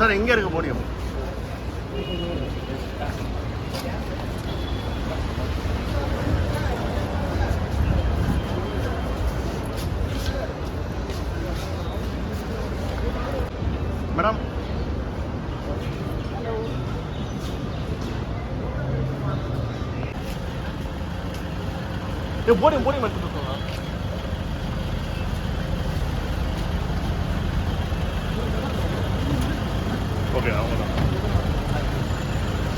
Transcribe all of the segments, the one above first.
Sir எங்கே இருக்க போடியும் madam ஏ போடியும் போடியும்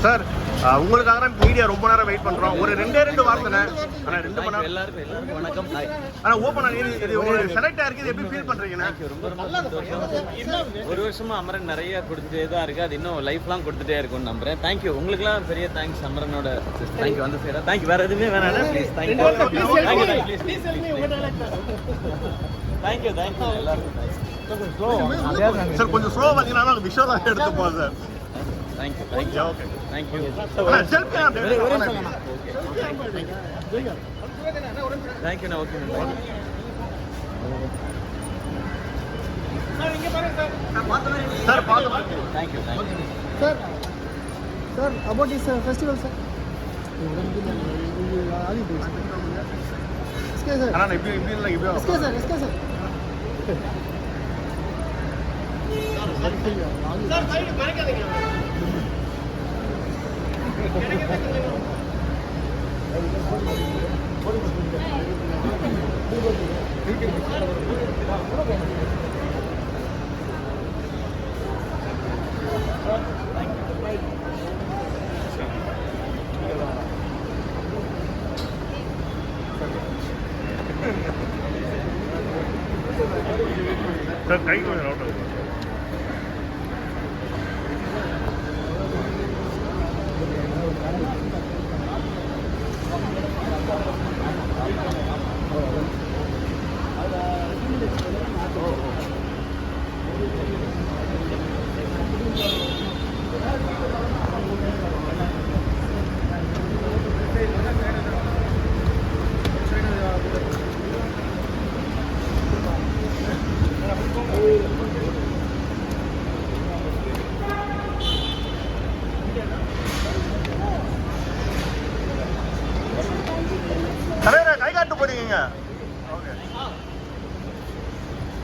sir உங்களுக்காக தான் மீடியா ரொம்ப நேரம் வெயிட் பண்றோம். ஒரு ரெண்டே ரெண்டு வார்த்தை ஆனா ரெண்டு மணி நேரம். எல்லாருக்கும் வணக்கம் ஆனா ஓப்பன் ஆகி இது ஒரு செலக்ட் ஆயிருக்கு இது எப்படி ஃபீல் தேங்க்யூ ரொம்ப ரொம்ப ஒரு வருஷமா அமரன் நிறைய கொடுத்துட்டே தான் இருக்கு. அது இன்னும் லைஃப் லாங் கொடுத்துட்டே இருக்கும்னு நம்புறேன். தேங்க்யூ உங்களுக்குலாம் பெரிய தேங்க்ஸ் அமரனோட தேங்க்யூ வந்து சேரா தேங்க்யூ வேற எதுவுமே வேணாம் please thank you thank you thank you எல்லாருக்கும் சார் கொஞ்சம் ஸ்லோ பார்த்தீங்கன்னா நாங்கள் விஷயம் எடுத்து போகுது sir. Thank you thank you okay thank you selfie தேங்க்யூண்ணா ஓகே சார் பார்த்து thank you thank you Sir, sir, about this uh, festival, sir. Excuse sir. அண்ணா இப்படி இப்படி இல்லை இப்படி Excuse sir, excuse sir. Sir 나 가이고 나오라고. தலைவரை கை காட்டு போறீங்க.